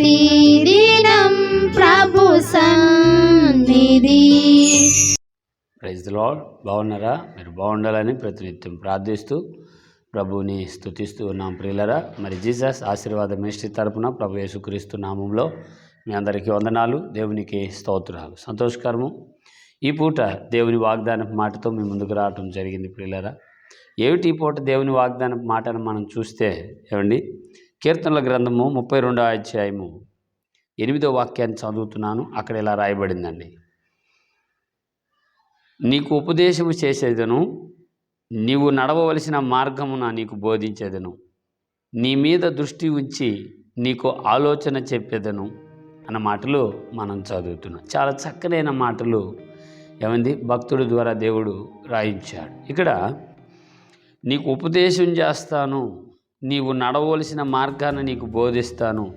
ప్రతిదినం ప్రభు సన్నిధి. Praise the Lord. బాగున్నారా? మీరు బాగుండాలని ప్రతినిత్యం ప్రార్థిస్తూ ప్రభుని స్తుతిస్తూ ఉన్నాం ప్రియులరా. మరి జీసస్ ఆశీర్వాద మినిస్ట్రీ తరపున ప్రభు యేసుక్రీస్తు నామంలో మీ అందరికీ వందనాలు దేవునికి స్తోత్రాలు. సంతోషకరము. ఈ పూట దేవుని వాగ్దాన మాటతో మీ ముందుకు రావటం జరిగింది ప్రియులరా. ఏమిటి ఈ పూట దేవుని వాగ్దాన మాటను మనం చూస్తే ఏమండి? కీర్తనల గ్రంథము ముప్పై రెండో అధ్యాయము. ఎనిమిదో వాక్యాన్ని చదువుతున్నాను. అక్కడ ఇలా రాయబడిందండి. నీకు ఉపదేశము చేసేదను నీవు నడవవలసిన మార్గమున నీకు బోధించేదను. నీ మీద దృష్టి ఉంచి నీకు ఆలోచన చెప్పేదను అన్న మాటలు మనం చదువుతున్నాం. చాలా చక్కనైన మాటలు ఏమంది భక్తుడి ద్వారా దేవుడు రాయించాడు. ఇక్కడ నీకు ఉపదేశం చేస్తాను నీవు నడవలసిన మార్గాన్ని నీకు బోధిస్తాను.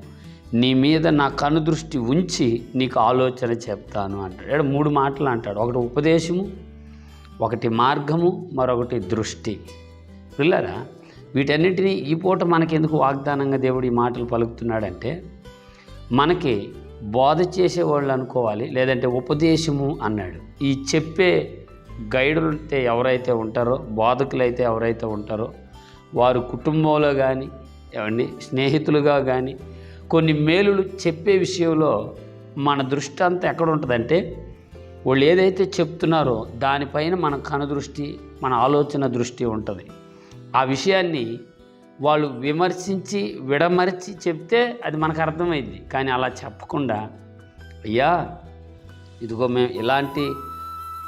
నీ మీద నా కనుదృష్టి ఉంచి నీకు ఆలోచన చెప్తాను అంటాడు. ఇక్కడ మూడు మాటలు అంటాడు. ఒకటి ఉపదేశము ఒకటి మార్గము మరొకటి దృష్టి. పిల్లరా వీటన్నిటినీ ఈ పూట మనకెందుకు వాగ్దానంగా దేవుడు ఈ మాటలు పలుకుతున్నాడంటే మనకి బోధ చేసేవాళ్ళు అనుకోవాలి లేదంటే ఉపదేశము అన్నాడు. ఈ చెప్పే గైడులు అయితే ఎవరైతే ఉంటారో బోధకులు అయితే ఎవరైతే ఉంటారో వారు కుటుంబంలో కానీ ఏమండి స్నేహితులుగా కానీ కొన్ని మేలులు చెప్పే విషయంలో మన దృష్టి అంతా ఎక్కడ ఉంటుందంటే వాళ్ళు ఏదైతే చెప్తున్నారో దానిపైన మన కనుదృష్టి మన ఆలోచన దృష్టి ఉంటుంది. ఆ విషయాన్ని వాళ్ళు విమర్శించి విడమరిచి చెప్తే అది మనకు అర్థమైంది. కానీ అలా చెప్పకుండా అయ్యా ఇదిగో మేము ఇలాంటి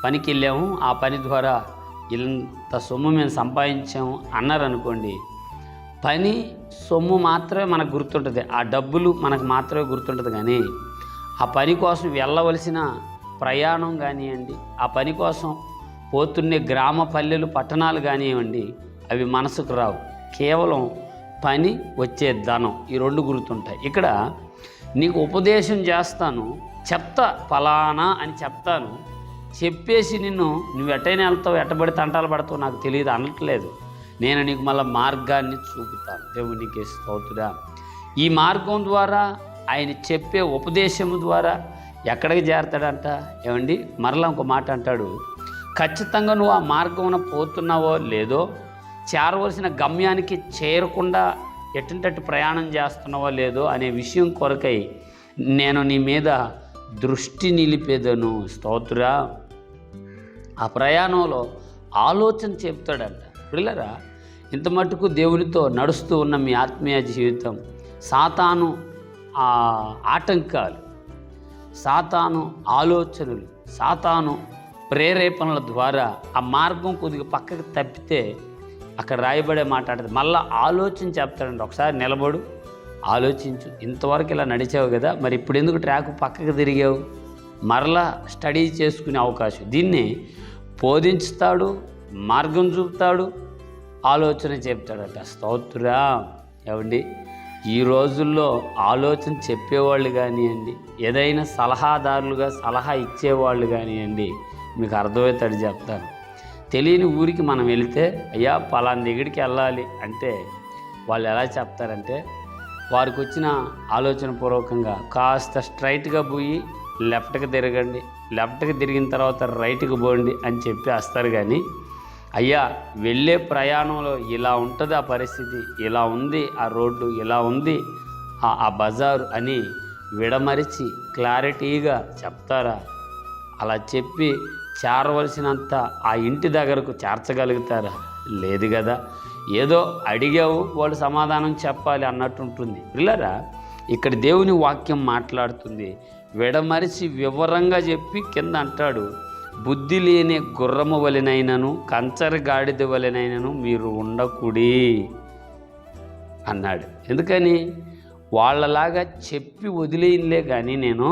పనికి వెళ్ళాము ఆ పని ద్వారా ఇంత సొమ్ము మేము సంపాదించాము అన్నారనుకోండి పని సొమ్ము మాత్రమే మనకు గుర్తుంటుంది. ఆ డబ్బులు మనకు మాత్రమే గుర్తుంటుంది కానీ ఆ పని కోసం వెళ్ళవలసిన ప్రయాణం కానివ్వండి ఆ పని కోసం పోతున్నే గ్రామ పల్లెలు పట్టణాలు కానివ్వండి అవి మనసుకు రావు. కేవలం పని వచ్చే ధనం ఈ రెండు గుర్తుంటాయి. ఇక్కడ నీకు ఉపదేశం చేస్తాను చెప్తా ఫలానా అని చెప్తాను చెప్పేసి నిన్ను నువ్వు ఎట్టైనా వెళ్తావు ఎట్టబడి తంటాలు పడతావు నాకు తెలియదు అనట్లేదు. నేను నీకు మళ్ళీ మార్గాన్ని చూపుతాను. దేవునికి స్తోతుడా ఈ మార్గం ద్వారా ఆయన చెప్పే ఉపదేశము ద్వారా ఎక్కడికి చేరతాడంట? ఏమండి? మరలా ఇంకో మాట అంటాడు. ఖచ్చితంగా నువ్వు ఆ మార్గమున పోతున్నావో లేదో చేరవలసిన గమ్యానికి చేరకుండా ఎటుంటట్టు ప్రయాణం చేస్తున్నావో లేదో అనే విషయం కొరకై నేను నీ మీద దృష్టి నిలిపేదను. స్తోత్రురా ఆ ప్రయాణంలో ఆలోచన చెప్తాడంట పిల్లరా ఇంత మటుకు దేవునితో నడుస్తూ ఉన్న మీ ఆత్మీయ జీవితం సాతాను ఆ ఆటంకాలు సాతాను ఆలోచనలు సాతాను ప్రేరేపణల ద్వారా ఆ మార్గం కొద్దిగా పక్కకు తప్పితే అక్కడ రాయబడే మాట్లాడదు మళ్ళీ ఆలోచన చెప్తాడండి ఒకసారి నిలబడు ఆలోచించు. ఇంతవరకు ఇలా నడిచావు కదా మరి ఇప్పుడు ఎందుకు ట్రాక్ పక్కకు తిరిగావు? మరలా స్టడీ చేసుకునే అవకాశం. దీన్ని బోధించుతాడు మార్గం చూపుతాడు ఆలోచన చెప్తాడట. స్తోత్రురా ఏమండి? ఈ రోజుల్లో ఆలోచన చెప్పేవాళ్ళు కానివ్వండి ఏదైనా సలహాదారులుగా సలహా ఇచ్చేవాళ్ళు కానివ్వండి మీకు అర్థమవుతాడు చెప్తాను. తెలియని ఊరికి మనం వెళితే అయ్యా పలానా దగ్గరికి వెళ్ళాలి అంటే వాళ్ళు ఎలా చెప్తారంటే వారికి వచ్చిన ఆలోచన పూర్వకంగా కాస్త స్ట్రైట్గా పోయి లెఫ్ట్కి తిరగండి లెఫ్ట్కి తిరిగిన తర్వాత రైట్కి పోండి అని చెప్పి వస్తారు కానీ అయ్యా వెళ్ళే ప్రయాణంలో ఇలా ఉంటుంది ఆ పరిస్థితి ఇలా ఉంది ఆ రోడ్డు ఇలా ఉంది ఆ- ఆ బజారు అని విడమరిచి క్లారిటీగా చెప్తారా? అలా చెప్పి చేరవలసినంత ఆ ఇంటి దగ్గరకు చేర్చగలుగుతారా? లేదు కదా. ఏదో అడిగావు వాళ్ళు సమాధానం చెప్పాలి అన్నట్టు ఉంటుంది పిల్లరా ఇక్కడ దేవుని వాక్యం మాట్లాడుతుంది. విడమరిచి వివరంగా చెప్పి కింద అంటాడు బుద్ధి లేని గుర్రము వలెనైనను కంచర గాడిద వలెనైనను మీరు ఉండకూడి అన్నాడు. ఎందుకని? వాళ్ళలాగా చెప్పి వదిలేయలే కానీ నేను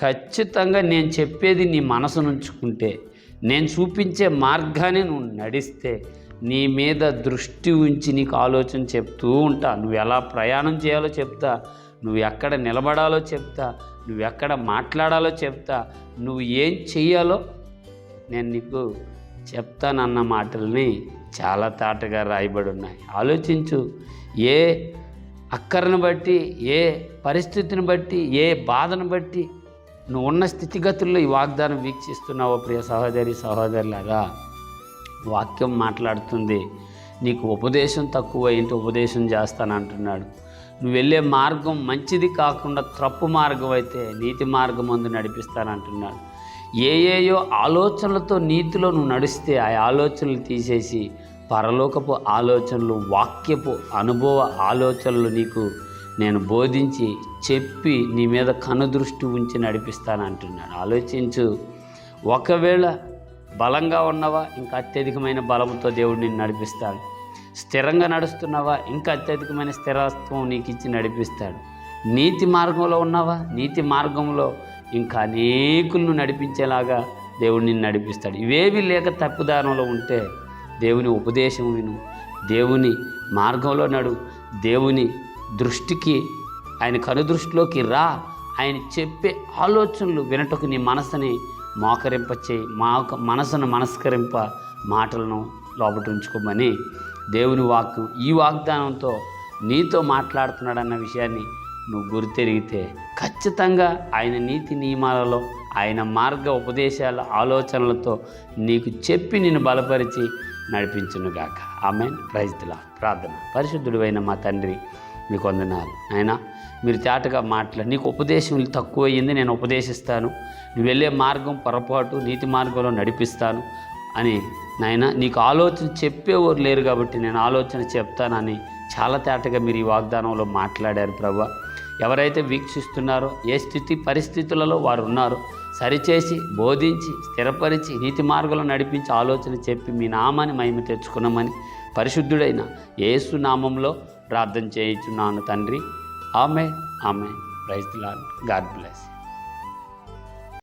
ఖచ్చితంగా నేను చెప్పేది నీ మనసు నుంచుకుంటే నేను చూపించే మార్గాన్ని నువ్వు నడిస్తే నీ మీద దృష్టి ఉంచి నీకు ఆలోచన చెప్తూ ఉంటా. నువ్వు ఎలా ప్రయాణం చేయాలో చెప్తా. నువ్వు ఎక్కడ నిలబడాలో చెప్తా. నువ్వు ఎక్కడ మాట్లాడాలో చెప్తా. నువ్వు ఏం చెయ్యాలో నేను నీకు చెప్తానన్న మాటల్ని చాలా తాటగా రాయబడి ఉన్నాయి. ఆలోచించు. ఏ అక్కరను బట్టి ఏ పరిస్థితిని బట్టి ఏ బాధను బట్టి నువ్వు ఉన్న స్థితిగతుల్లో ఈ వాగ్దానం వీక్షిస్తున్నావో ప్రియ సహోదరి సహోదరులాగా వాక్యం మాట్లాడుతుంది. నీకు ఉపదేశం తక్కువ ఏంటి ఉపదేశం చేస్తానంటున్నాడు. నువ్వు వెళ్ళే మార్గం మంచిది కాకుండా తప్పు మార్గం అయితే నీతి మార్గం అందు నడిపిస్తానంటున్నాడు. ఏ ఏయో ఆలోచనలతో నీతిలో నువ్వు నడిస్తే ఆ ఆలోచనలు తీసేసి పరలోకపు ఆలోచనలు వాక్యపు అనుభవ ఆలోచనలు నీకు నేను బోధించి చెప్పి నీ మీద కనుదృష్టి ఉంచి నడిపిస్తానంటున్నాడు. ఆలోచించు. ఒకవేళ బలంగా ఉన్నవా ఇంకా అత్యధికమైన బలంతో దేవుడు నిన్ను నడిపిస్తాడు. స్థిరంగా నడుస్తున్నావా? ఇంకా అత్యధికమైన స్థిరత్వం నీకు ఇచ్చి నడిపిస్తాడు. నీతి మార్గంలో ఉన్నావా? నీతి మార్గంలో ఇంకా అనేకులను నడిపించేలాగా దేవుడు నిన్ను నడిపిస్తాడు. ఇవేవి లేక తప్పుదారంలో ఉంటే దేవుని ఉపదేశం విను. దేవుని మార్గంలో నడు. దేవుని దృష్టికి ఆయన కనుదృష్టిలోకి రా. ఆయన చెప్పే ఆలోచనలు వినటకు నీ మనసుని మోకరింప చేయి మా మనసును మనస్కరింప మాటలను లోపట ఉంచుకోమని దేవుని వాక్కు ఈ వాగ్దానంతో నీతో మాట్లాడుతున్నాడన్న విషయాన్ని నువ్వు గురితెరిగితే ఖచ్చితంగా ఆయన నీతి నియమాలలో ఆయన మార్గ ఉపదేశాల ఆలోచనలతో నీకు చెప్పి నిన్ను బలపరిచి నడిపించునుగాక. ఆమె ప్రైజ్తుల ప్రార్థన. పరిశుద్ధుడివైన మా తండ్రి మీకు వందనాలు. ఆయన మీరు తేటగా మాట్లాడి నీకు ఉపదేశం తక్కువ అయ్యింది నేను ఉపదేశిస్తాను. నువ్వు వెళ్ళే మార్గం పొరపాటు నీతి మార్గంలో నడిపిస్తాను. అని. నాయన నీకు ఆలోచన చెప్పేవారు లేరు కాబట్టి నేను ఆలోచన చెప్తానని చాలా తేటగా మీరు ఈ వాగ్దానంలో మాట్లాడారు ప్రభు. ఎవరైతే వీక్షిస్తున్నారో ఏ స్థితి పరిస్థితులలో వారు ఉన్నారో సరిచేసి బోధించి స్థిరపరిచి నీతి మార్గంలో నడిపించి ఆలోచన చెప్పి మీ నామాన్ని మహిమ తెచ్చుకున్నామని పరిశుద్ధుడైన యేసు నామంలో ప్రార్థన చేయించున్నాను తండ్రి. ఆమె ఆమె ప్రైజ్ గాడ్ బ్లెస్.